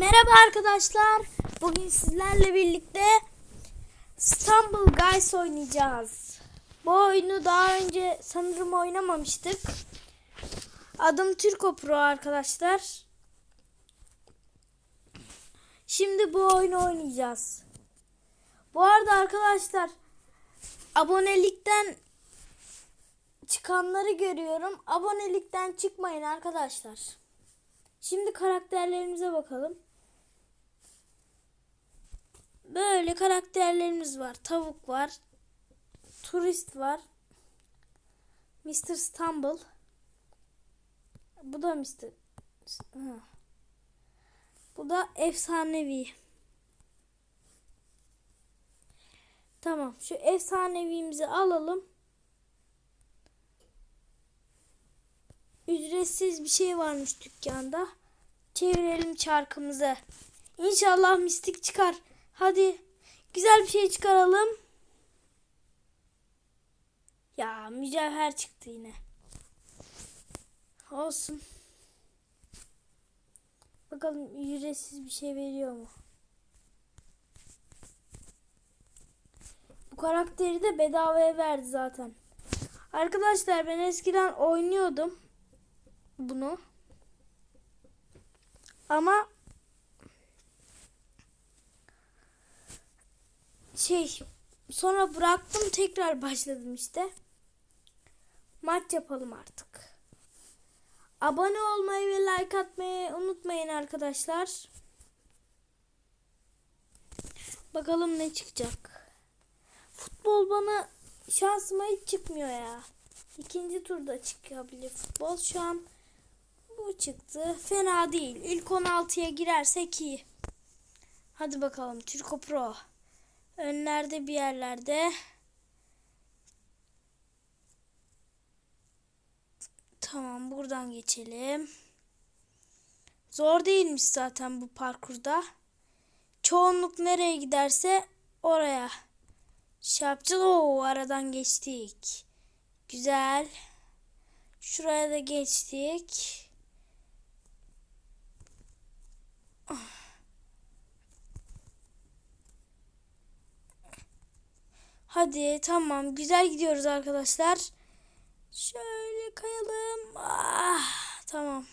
Merhaba arkadaşlar. Bugün sizlerle birlikte İstanbul Guys oynayacağız. Bu oyunu daha önce sanırım oynamamıştık. Adım Türko Pro arkadaşlar. Şimdi bu oyunu oynayacağız. Bu arada arkadaşlar abonelikten çıkanları görüyorum. Abonelikten çıkmayın arkadaşlar. Şimdi karakterlerimize bakalım. Böyle karakterlerimiz var. Tavuk var. Turist var. Mr. Stumble. Bu da Mr. Bu da efsanevi. Tamam. Şu efsanevimizi alalım. Ücretsiz bir şey varmış dükkanda. Çevirelim çarkımızı. İnşallah mistik çıkar. Hadi güzel bir şey çıkaralım. Ya mücevher çıktı yine. Olsun. Bakalım ücretsiz bir şey veriyor mu? Bu karakteri de bedavaya verdi zaten. Arkadaşlar ben eskiden oynuyordum bunu. Ama şey sonra bıraktım tekrar başladım işte. Maç yapalım artık. Abone olmayı ve like atmayı unutmayın arkadaşlar. Bakalım ne çıkacak. Futbol bana şansıma hiç çıkmıyor ya. İkinci turda çıkabilir futbol. Şu an bu çıktı. Fena değil. İlk 16'ya girersek iyi. Hadi bakalım Türko Pro. Önlerde bir yerlerde. Tamam buradan geçelim. Zor değilmiş zaten bu parkurda. Çoğunluk nereye giderse oraya. Şey yapacağız. Oo, aradan geçtik. Güzel. Şuraya da geçtik. Hadi tamam güzel gidiyoruz arkadaşlar. Şöyle kayalım. Ah, tamam.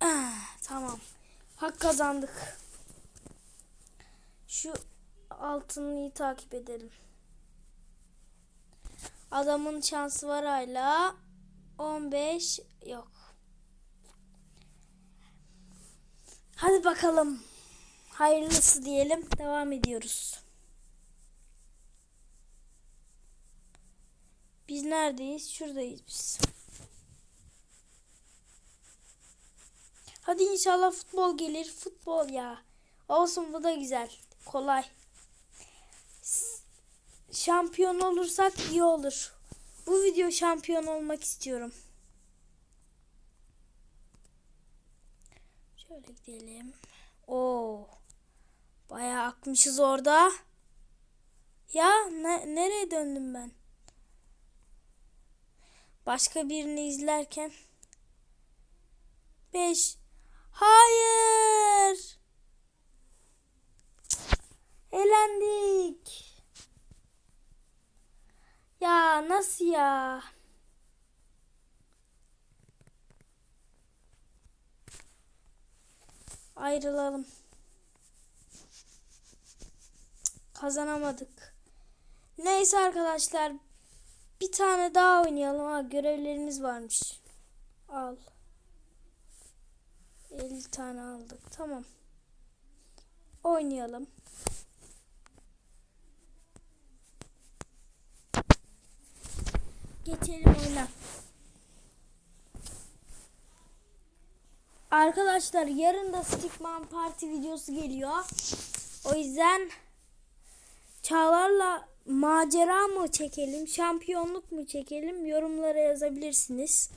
Ah, tamam. Hak kazandık. Şu altınlıyı takip edelim. Adamın şansı var hala. 15 yok. Hadi bakalım. Hayırlısı diyelim. Devam ediyoruz. Biz neredeyiz? Şuradayız biz. Hadi inşallah futbol gelir. Futbol ya. Olsun bu da güzel. Kolay. Şampiyon olursak iyi olur. Bu video şampiyon olmak istiyorum. Şöyle gidelim. Oo. Bayağı akmışız orada. Ya ne, nereye döndüm ben? Başka birini izlerken 5 Hayır. Elendik. Ya nasıl ya? Ayrılalım. Kazanamadık. Neyse arkadaşlar. Bir tane daha oynayalım. Ha, görevlerimiz varmış. Al. 50 tane aldık. Tamam. Oynayalım. Geçelim oyuna. Arkadaşlar yarın da Stickman Party videosu geliyor. O yüzden Çağlar'la macera mı çekelim, şampiyonluk mu çekelim yorumlara yazabilirsiniz.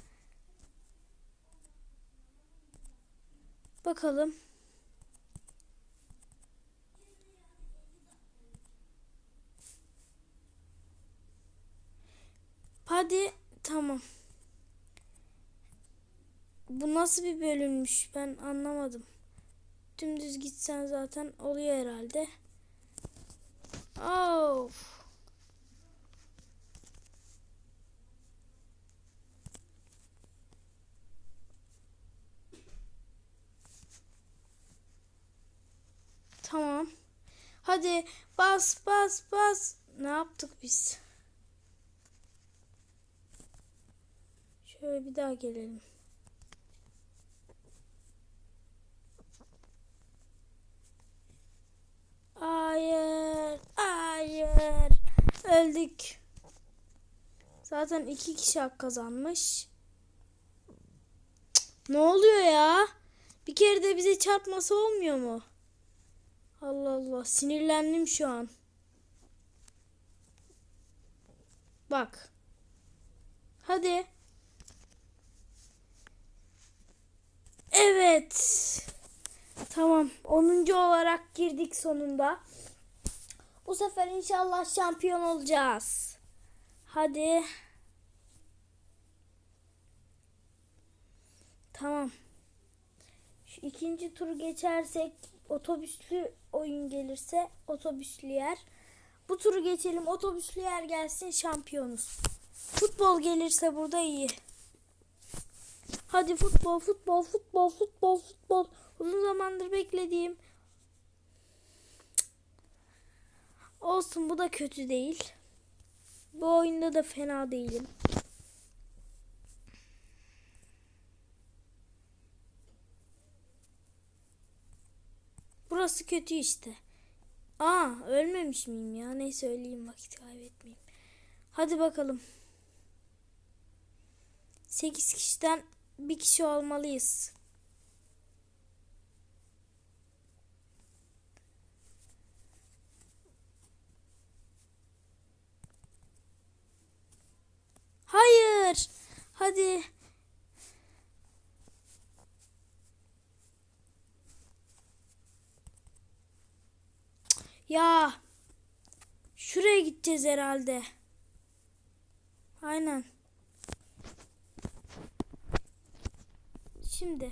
Bakalım. Hadi tamam. Bu nasıl bir bölünmüş ben anlamadım. Dümdüz gitsen zaten oluyor herhalde. Of. Tamam. Hadi bas bas bas. Ne yaptık biz? Şöyle bir daha gelelim. Hayır, hayır. Öldük. Zaten iki kişi hak kazanmış. Cık, Ne oluyor ya? Bir kere de bize çarpması olmuyor mu? Allah Allah sinirlendim şu an. Bak. Hadi. Evet. Tamam. 10. olarak girdik sonunda. Bu sefer inşallah şampiyon olacağız. Hadi. Tamam. Şu ikinci tur geçersek otobüslü oyun gelirse otobüslü yer. Bu turu geçelim otobüslü yer gelsin şampiyonuz. Futbol gelirse burada iyi. Hadi futbol futbol futbol futbol futbol. Uzun zamandır beklediğim. Olsun bu da kötü değil. Bu oyunda da fena değilim. Burası kötü işte. Aa ölmemiş miyim ya? Neyse öleyim vakit kaybetmeyeyim. Hadi bakalım. 8 kişiden bir kişi olmalıyız. Hayır. Hadi. Ya. Şuraya gideceğiz herhalde. Aynen. Şimdi.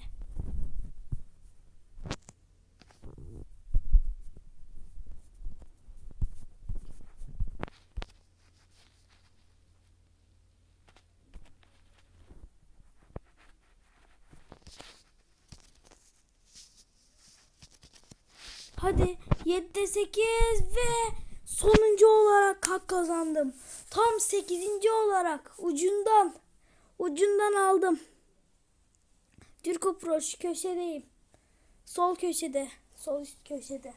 Hadi 7'de 8 ve sonuncu olarak hak kazandım. Tam 8. olarak ucundan ucundan aldım. Türko Pro şu köşedeyim. Sol köşede. Sol üst köşede.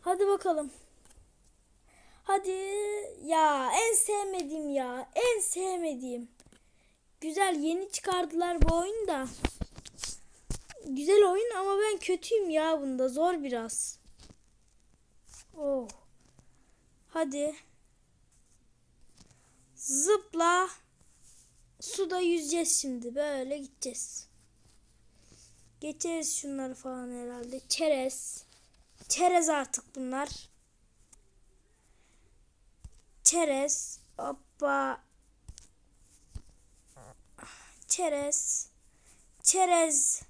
Hadi bakalım. Hadi ya en sevmediğim ya. En sevmediğim. Güzel yeni çıkardılar bu oyunu da. Güzel oyun ama ben kötüyüm ya bunda. Zor biraz. Oh. Hadi. Zıpla. Suda yüzeceğiz şimdi. Böyle gideceğiz. Geçeriz şunları falan herhalde. Çerez. Çerez artık bunlar. Çerez. Hoppa. Çerez. Çerez.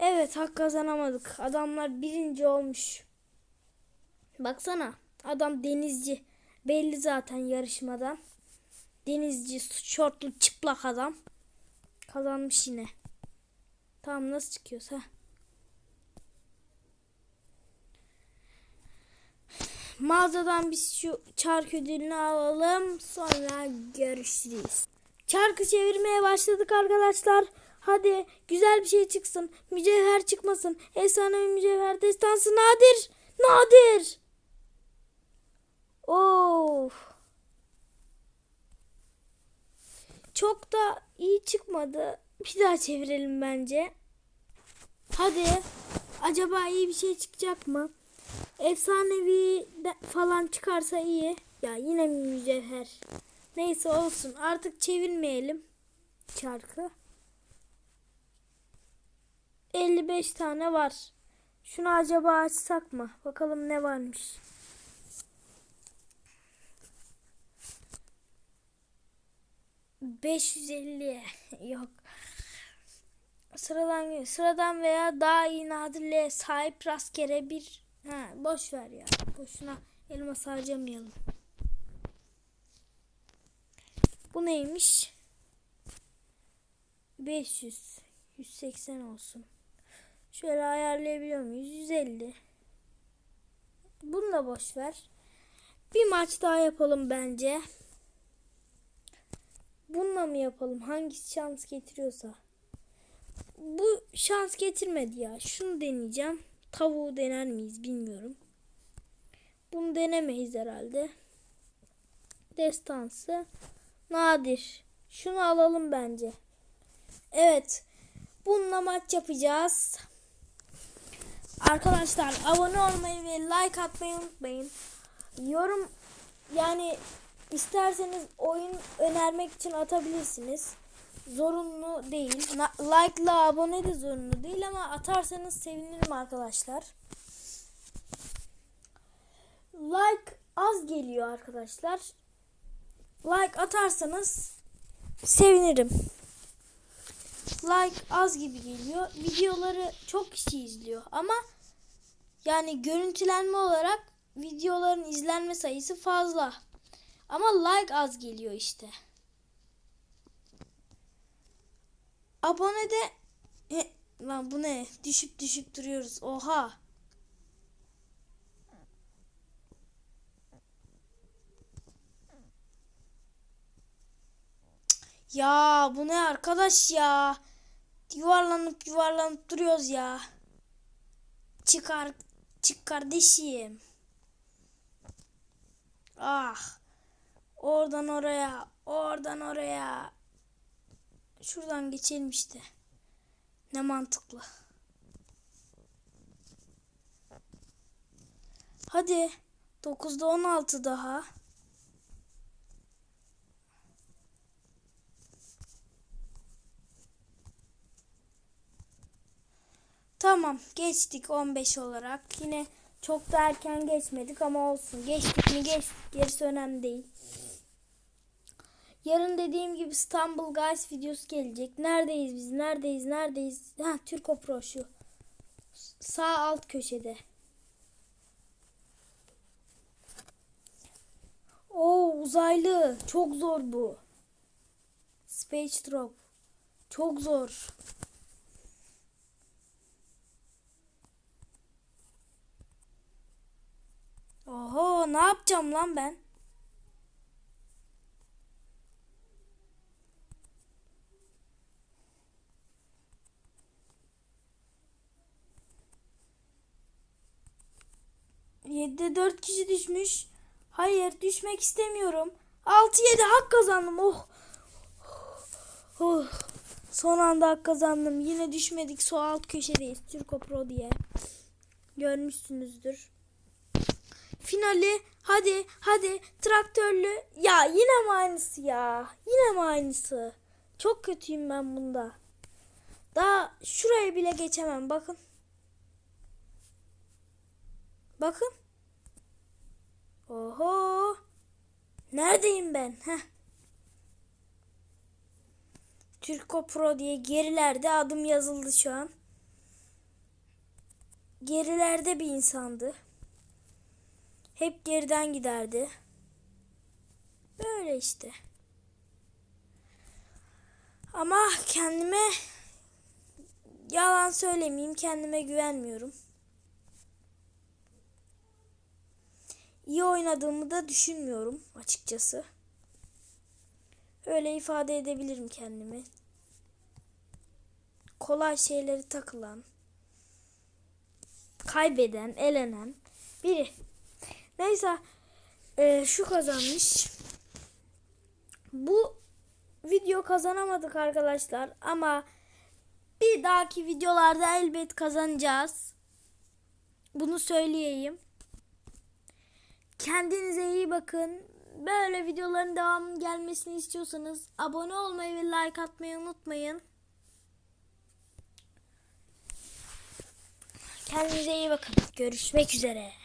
Evet hak kazanamadık. Adamlar birinci olmuş. Baksana adam denizci. Belli zaten yarışmadan. Denizci şortlu çıplak adam. Kazanmış yine. Tamam nasıl çıkıyorsa. Mağazadan biz şu çark ödülünü alalım. Sonra görüşürüz. Çarkı çevirmeye başladık arkadaşlar. Hadi güzel bir şey çıksın. Mücevher çıkmasın. Efsanevi mücevher destansı nadir. Nadir. Of. Çok da iyi çıkmadı. Bir daha çevirelim bence. Hadi. Acaba iyi bir şey çıkacak mı? Efsanevi falan çıkarsa iyi. Ya yine mücevher? Neyse olsun. Artık çevirmeyelim. çarkı. 55 tane var. Şunu acaba açsak mı? Bakalım ne varmış. ...550... Yok. Sıradan sıradan veya daha iyi nadirliğe sahip rastgele bir... Ha, boş ver ya. Boşuna elmas harcamayalım. Bu neymiş? 500. 180 olsun. Şöyle ayarlayabiliyor muyuz? 150. Bunu da boş ver. Bir maç daha yapalım bence. Bununla mı yapalım? Hangisi şans getiriyorsa. Bu şans getirmedi ya. Şunu deneyeceğim. Tavuğu dener miyiz bilmiyorum. Bunu denemeyiz herhalde. Destansı. Nadir. Şunu alalım bence. Evet. Bununla maç yapacağız. Arkadaşlar abone olmayı ve like atmayı unutmayın. Yorum yani isterseniz oyun önermek için atabilirsiniz. Zorunlu değil. Like'la abone de zorunlu değil ama atarsanız sevinirim arkadaşlar. Like az geliyor arkadaşlar. Like atarsanız sevinirim. Like az gibi geliyor. Videoları çok kişi izliyor ama yani görüntülenme olarak videoların izlenme sayısı fazla. Ama like az geliyor işte. Abone de He, lan bu ne? Düşüp düşüp duruyoruz. Oha. Ya bu ne arkadaş ya? Yuvarlanıp yuvarlanıp duruyoruz ya. Çıkar çık kardeşim. Ah. Oradan oraya, oradan oraya. Şuradan geçelim işte. Ne mantıklı. Hadi. 9'da 16 daha. Tamam geçtik 15 olarak. Yine çok da erken geçmedik ama olsun. Geçtik mi geçtik. Gerisi önemli değil. Yarın dediğim gibi İstanbul Guys videosu gelecek. Neredeyiz biz? Neredeyiz? Neredeyiz? Ha Türko Pro şu. Sağ alt köşede. Oo uzaylı. Çok zor bu. Space Drop. Çok zor. Oho ne yapacağım lan ben? Yedide dört kişi düşmüş. Hayır düşmek istemiyorum. Altı yedi hak kazandım. Oh. Oh. Son anda hak kazandım. Yine düşmedik. Sol alt köşedeyiz. Türko diye. Görmüşsünüzdür. Finali hadi hadi traktörlü. Ya yine mi aynısı ya? Yine mi aynısı? Çok kötüyüm ben bunda. Daha şuraya bile geçemem. Bakın. Bakın. Oho. Neredeyim ben? Heh. Türko Pro diye gerilerde adım yazıldı şu an. Gerilerde bir insandı. Hep geriden giderdi. Böyle işte. Ama kendime yalan söylemeyeyim kendime güvenmiyorum. İyi oynadığımı da düşünmüyorum açıkçası. Öyle ifade edebilirim kendimi. Kolay şeyleri takılan, kaybeden, elenen biri. Neyse e, şu kazanmış. Bu video kazanamadık arkadaşlar ama bir dahaki videolarda elbet kazanacağız. Bunu söyleyeyim. Kendinize iyi bakın böyle videoların devamı gelmesini istiyorsanız abone olmayı ve like atmayı unutmayın. Kendinize iyi bakın. Görüşmek üzere.